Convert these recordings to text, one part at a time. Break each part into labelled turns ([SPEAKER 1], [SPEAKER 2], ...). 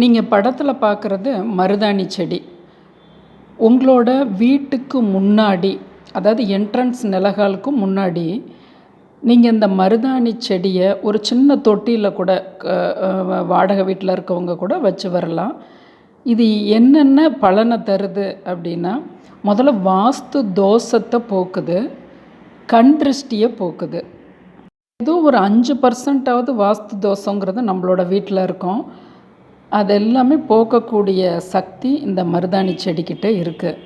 [SPEAKER 1] நீங்கள் படத்தில் பார்க்குறது மருதாணி செடி. உங்களோட வீட்டுக்கு முன்னாடி அதாவது என்ட்ரன்ஸ் நிலகாலுக்கும் முன்னாடி நீங்கள் இந்த மருதாணி செடியை ஒரு சின்ன தொட்டியில் கூட வாடகை வீட்டில் இருக்கவங்க கூட வச்சு வரலாம். இது என்னென்ன பலனை தருது அப்படின்னா முதல்ல வாஸ்து தோஷத்தை போக்குது கண் திருஷ்டியை போக்குது. ஏதோ ஒரு அஞ்சு பர்சன்டாவது வாஸ்து தோஷங்கிறது நம்மளோட வீட்டில் இருக்கும். அதெல்லாமே போக்கக்கூடிய சக்தி இந்த மருதாணி செடிக்கிட்ட இருக்குது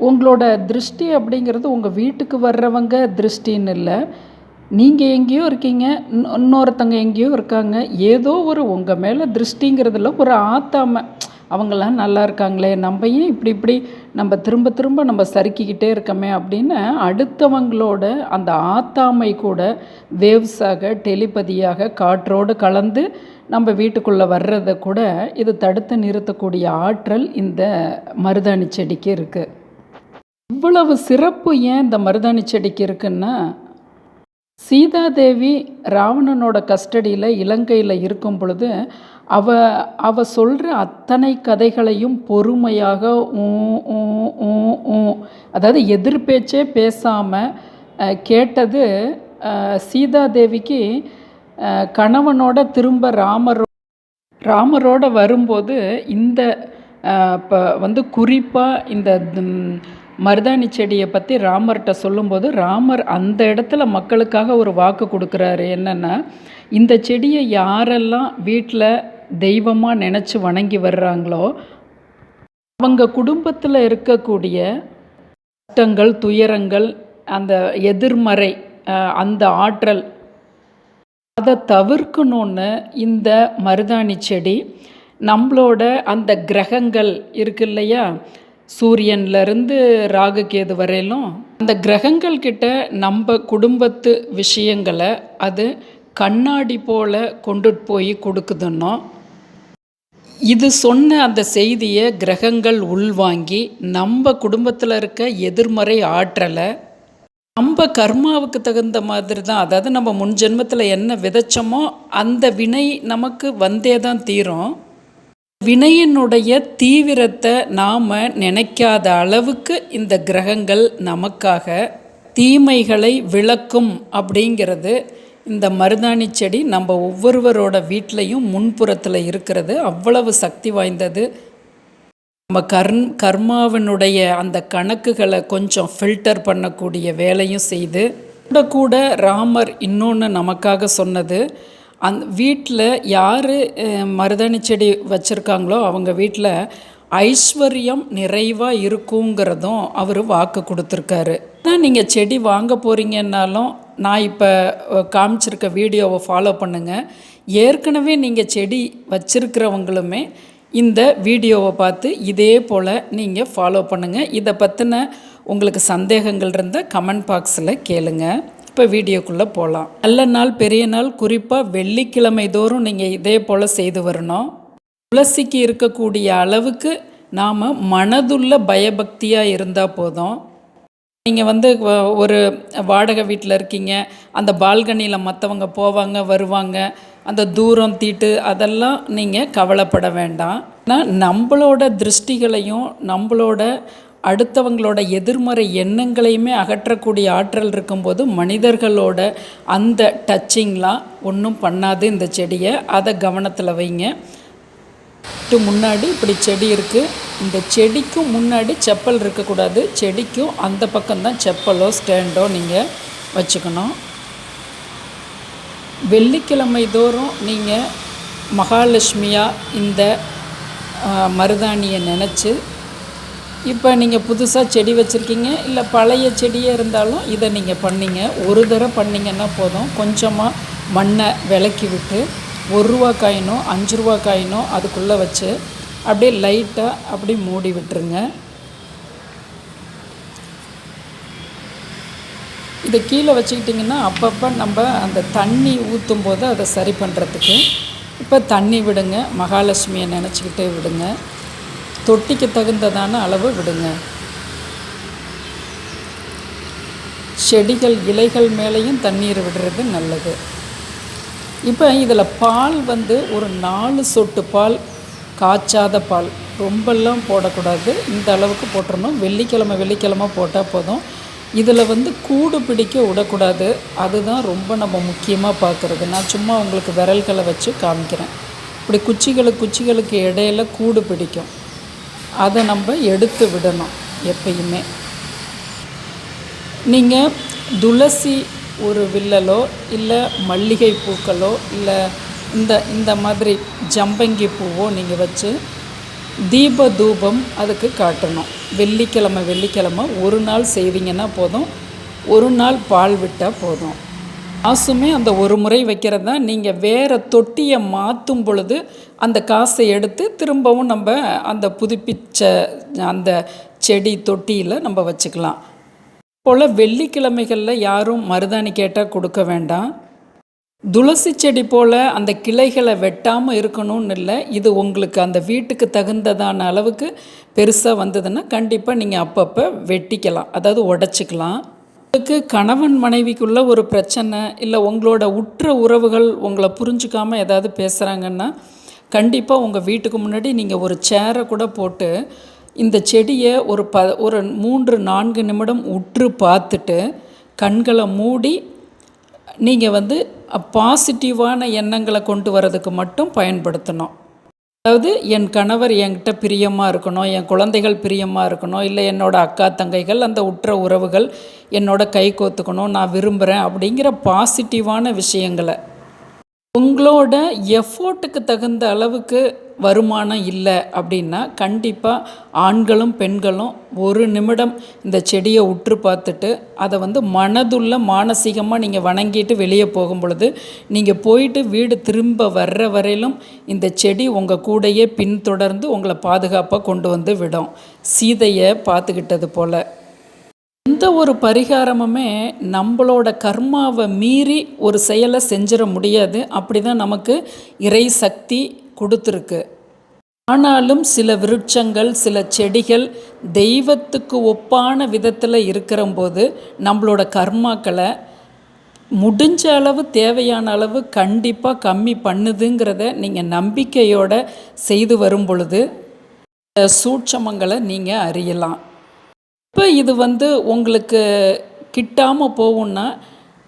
[SPEAKER 1] உங்களோட திருஷ்டி அப்படிங்கிறது உங்கள் வீட்டுக்கு வர்றவங்க திருஷ்டின்னு இல்லை. நீங்கள் எங்கேயோ இருக்கீங்க இன்னொருத்தங்க எங்கேயோ இருக்காங்க. ஏதோ ஒரு உங்கள் மேலே திருஷ்டிங்கிறதுல ஒரு ஆத்தாமை அவங்களாம் நல்லா இருக்காங்களே நம்ம ஏன் இப்படி இப்படி நம்ம திரும்ப திரும்ப நம்ம சறுக்கிக்கிட்டே இருக்கமே அப்படின்னு அடுத்தவங்களோட அந்த ஆத்தாமை கூட வேவ்ஸாக டெலிபதியாக காற்றோடு கலந்து நம்ம வீட்டுக்குள்ளே வர்றதை கூட இது தடுத்து நிறுத்தக்கூடிய ஆற்றல் இந்த மருதாணி செடிக்கு இருக்குது இவ்வளவு சிறப்பு ஏன் இந்த மருதாணி செடிக்கு இருக்குன்னா சீதாதேவி ராவணனோட கஸ்டடியில் இலங்கையில் இருக்கும் பொழுது அவ அவ சொல்கிற அத்தனை கதைகளையும் பொறுமையாக ஊ ஊ ஊ ஊ. அதாவது எதிர்பேச்சே பேசாமல் கேட்டது சீதாதேவிக்கு கணவனோட திரும்ப ராமரோ ராமரோட வரும்போது இந்த இப்போ வந்து குறிப்பாக இந்த மருதாணி செடியை பற்றி ராமர்கிட்ட சொல்லும்போது ராமர் அந்த இடத்துல மக்களுக்காக ஒரு வாக்கு கொடுக்குறாரு. என்னென்னா இந்த செடியை யாரெல்லாம் வீட்டில் தெய்வமாக நினச்சி வணங்கி வர்றாங்களோ அவங்க குடும்பத்தில் இருக்கக்கூடிய கஷ்டங்கள் துயரங்கள் அந்த எதிர்மறை அந்த ஆற்றல் அதை தவிர்க்கணுன்னு இந்த மருதாணி செடி நம்மளோட அந்த கிரகங்கள் இருக்கு இல்லையா? சூரியன்லேருந்து ராகுகேது வரையிலும் அந்த கிரகங்கள் கிட்ட நம்ம குடும்பத்து விஷயங்களை அது கண்ணாடி போல் கொண்டுட்டு போய் கொடுக்குதுன்னோ இது சொன்ன அந்த செய்தியை கிரகங்கள் உள்வாங்கி நம்ம குடும்பத்தில் இருக்க எதிர்மறை ஆற்றலை நம்ம கர்மாவுக்கு தகுந்த மாதிரி தான் அதாவது நம்ம முன் ஜென்மத்தில் என்ன விதைச்சோமோ அந்த வினை நமக்கு வந்தே தான் தீரும். வினையினுடைய தீவிரத்தை நாம் நினைக்காத அளவுக்கு இந்த கிரகங்கள் நமக்காக தீமைகளை விளக்கும் அப்படிங்கிறது இந்த மருதாணி செடி நம்ம ஒவ்வொருவரோட வீட்லேயும் முன்புறத்தில் இருக்கிறது. அவ்வளவு சக்தி வாய்ந்தது. நம்ம கர்ம் கர்மாவினுடைய அந்த கணக்குகளை கொஞ்சம் ஃபில்டர் பண்ணக்கூடிய வேலையும் செய்து கூட கூட ராமர் இன்னொன்று நமக்காக சொன்னது. அந் வீட்டில் யார் மருதாணி செடி வச்சுருக்காங்களோ அவங்க வீட்டில் ஐஸ்வர்யம் நிறைவாக இருக்குங்கிறதும் அவர் வாக்கு கொடுத்துருக்காரு. ஆனால் நீங்கள் செடி வாங்க போகிறீங்கன்னாலும் நான் இப்போ காமிச்சிருக்க வீடியோவை ஃபாலோ பண்ணுங்கள் ஏற்கனவே நீங்கள் செடி வச்சிருக்கிறவங்களுமே இந்த வீடியோவை பார்த்து இதே போல் நீங்கள் ஃபாலோ பண்ணுங்கள் இதை பற்றின உங்களுக்கு சந்தேகங்கள் இருந்தால் கமெண்ட் பாக்ஸில் கேளுங்க. இப்போ வீடியோக்குள்ளே போகலாம் நல்ல நாள் பெரிய நாள் குறிப்பாக வெள்ளிக்கிழமை தோறும் நீங்கள் இதே போல் செய்து வரணும். துளசிக்கு இருக்கக்கூடிய அளவுக்கு நாம் மனதுள்ள பயபக்தியாக இருந்தால் போதும். நீங்கள் வந்து ஒரு வாடகை வீட்டில் இருக்கீங்க அந்த பால்கனியில் மற்றவங்க போவாங்க வருவாங்க அந்த தூரம் தீட்டு அதெல்லாம் நீங்கள் கவலைப்பட வேண்டாம். ஆனால் நம்மளோட திருஷ்டிகளையும் நம்மளோட அடுத்தவங்களோட எதிர்மறை எண்ணங்களையுமே அகற்றக்கூடிய ஆற்றல் இருக்கும்போது மனிதர்களோட அந்த டச்சிங்லாம் ஒன்றும் பண்ணாது இந்த செடியை. அதை கவனத்தில் வைங்க. முன்னாடி இப்படி செடி இருக்குது இந்த செடிக்கும் முன்னாடி செப்பல் இருக்கக்கூடாது செடிக்கும் அந்த பக்கம்தான் செப்பலோ ஸ்டாண்டோ நீங்கள் வச்சுக்கணும். வெள்ளிக்கிழமை தோறும் நீங்கள் மகாலட்சுமியாக இந்த மருதாணியை நினச்சி இப்போ நீங்கள் புதுசாக செடி வச்சுருக்கீங்க இல்லை பழைய செடியே இருந்தாலும் இதை நீங்கள் பண்ணீங்க. ஒரு தடவை பண்ணிங்கன்னா போதும். கொஞ்சமாக மண்ணை விளக்கி விட்டு ஒரு ரூபா காயினோ அஞ்சு ரூபா காயினோ அதுக்குள்ளே வச்சு அப்படியே லைட்டாக அப்படி மூடி விட்டுருங்க. இதை கீழே வச்சுக்கிட்டிங்கன்னா அப்பப்போ நம்ம அந்த தண்ணி ஊற்றும் போது அதை சரி பண்ணுறதுக்கு இப்போ தண்ணி விடுங்க. மகாலட்சுமியை நினச்சிக்கிட்டே விடுங்க. தொட்டிக்கு தகுந்ததான அளவு விடுங்க. செடிகள் இலைகள் மேலேயும் தண்ணீர் விடுறது நல்லது. இப்போ இதில் பால் வந்து ஒரு நாலு சொட்டு பால் காய்ச்சாத பால். ரொம்பலாம் போடக்கூடாது. இந்த அளவுக்கு போட்டுடணும் வெள்ளிக்கிழமை வெள்ளிக்கிழமை போட்டால் போதும். இதில் வந்து கூடு பிடிக்க விடக்கூடாது. அதுதான் ரொம்ப நம்ம முக்கியமாக பார்க்குறது நான் சும்மா உங்களுக்கு விரல்களை வச்சு காமிக்கிறேன். இப்படி குச்சிகளுக்கு குச்சிகளுக்கு இடையில கூடு பிடிக்கும். அதை நம்ம எடுத்து விடணும் எப்பயுமே. நீங்கள் துளசி ஒரு வில்லலோ இல்லை மல்லிகை பூக்களோ இல்லை இந்த இந்த மாதிரி ஜம்பங்கி பூவோ நீங்கள் வச்சு தீப தூபம் அதுக்கு காட்டணும். வெள்ளிக்கிழமை வெள்ளிக்கிழமை ஒரு நாள் செய்வீங்கன்னா போதும். ஒரு நாள் பால் விட்டால் போதும். காசுமே அந்த ஒரு முறை வைக்கிறது தான். நீங்கள் வேறு தொட்டியை மாற்றும் பொழுது அந்த காசை எடுத்து திரும்பவும் நம்ம அந்த புதுப்பிச்ச அந்த செடி தொட்டியில் நம்ம வச்சுக்கலாம். போல் வெள்ளிக்கிழமைகளில் யாரும் மருதாணி கேட்டால் கொடுக்க வேண்டாம். துளசி செடி போல் அந்த கிளைகளை வெட்டாமல் இருக்கணும்னு இல்லை இது உங்களுக்கு அந்த வீட்டுக்கு தகுந்ததான அளவுக்கு பெருசாக வந்ததுன்னா கண்டிப்பாக நீங்கள் அப்பப்போ வெட்டிக்கலாம் அதாவது உடச்சிக்கலாம். உங்களுக்கு கணவன் மனைவிக்குள்ள ஒரு பிரச்சனை இல்லை உங்களோட உற்ற உறவுகள் உங்களை புரிஞ்சுக்காமல் ஏதாவது பேசுகிறாங்கன்னா கண்டிப்பாக உங்கள் வீட்டுக்கு முன்னாடி நீங்கள் ஒரு சேரை கூட போட்டு இந்த செடியை ஒரு ப ஒரு மூன்று நான்கு நிமிடம் உற்று பார்த்துட்டு கண்களை மூடி நீங்கள் வந்து பாசிட்டிவான எண்ணங்களை கொண்டு வரதுக்கு மட்டும் பயன்படுத்தணும். அதாவது என் கணவர் என்கிட்ட பிரியமாக இருக்கணும் என் குழந்தைகள் பிரியமாக இருக்கணும் இல்லை என்னோட அக்கா தங்கைகள் அந்த உற்ற உறவுகள் என்னோட கை கோத்துக்கணும் நான் விரும்புகிறேன் அப்படிங்கிற பாசிட்டிவான விஷயங்களை. உங்களோட எஃபோர்ட்டுக்கு தகுந்த அளவுக்கு வருமானம் இல்லை அப்படின்னா கண்டிப்பாக ஆண்களும் பெண்களும் ஒரு நிமிடம் இந்த செடியை உற்று பார்த்துட்டு அதை வந்து மனதுள்ள மானசீகமாக நீங்கள் வணங்கிட்டு வெளியே போகும் பொழுது நீங்கள் போயிட்டு வீடு திரும்ப வர்ற வரையிலும் இந்த செடி உங்கள் கூடையே பின்தொடர்ந்து உங்களை பாதுகாப்பாக கொண்டு வந்து விடும். சீதையை பார்த்துக்கிட்டது போல். எந்த ஒரு பரிகாரமுமே நம்மளோட கர்மாவை மீறி ஒரு செயலை செஞ்சிட முடியாது. அப்படி தான் நமக்கு இறை சக்தி கொடுத்துருக்கு. ஆனாலும் சில விருட்சங்கள் சில செடிகள் தெய்வத்துக்கு ஒப்பான விதத்தில் இருக்கிறம்போது நம்மளோட கர்மாக்களை முடிஞ்ச அளவு தேவையான அளவு கண்டிப்பாக கம்மி பண்ணுதுங்கிறத நீங்கள் நம்பிக்கையோடு செய்து வரும் பொழுது சூட்சமங்களை நீங்கள் அறியலாம். இப்போ இது வந்து உங்களுக்கு கிட்டாமல் போகும்னா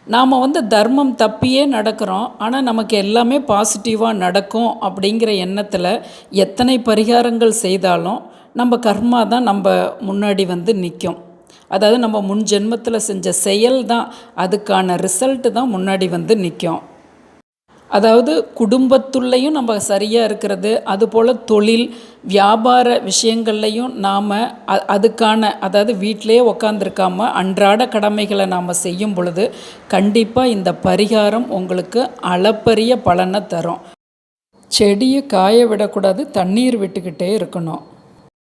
[SPEAKER 1] நாம் வந்து தர்மம் தப்பியே நடக்கிறோம் ஆனால் நமக்கு எல்லாமே பாசிட்டிவாக நடக்கும் அப்படிங்கிற எண்ணத்தில் எத்தனை பரிகாரங்கள் செய்தாலும் நம்ம கர்மா தான் நம்ம முன்னாடி வந்து நிற்கும் அதாவது நம்ம முன் ஜென்மத்தில் செஞ்ச செயல் தான் அதுக்கான ரிசல்ட்டு தான் முன்னாடி வந்து நிற்கும் அதாவது குடும்பத்துள்ளேயும் நம்ம சரியாக இருக்கிறது அதுபோல் தொழில் வியாபார விஷயங்கள்லையும் நாம் அ அதுக்கான அதாவது வீட்டிலே உக்காந்துருக்காமல் அன்றாட கடமைகளை நாம் செய்யும் பொழுது கண்டிப்பாக இந்த பரிகாரம் உங்களுக்கு அளப்பரிய பலனை தரும். செடியை காய விடக்கூடாது தண்ணீர் விட்டுக்கிட்டே இருக்கணும்.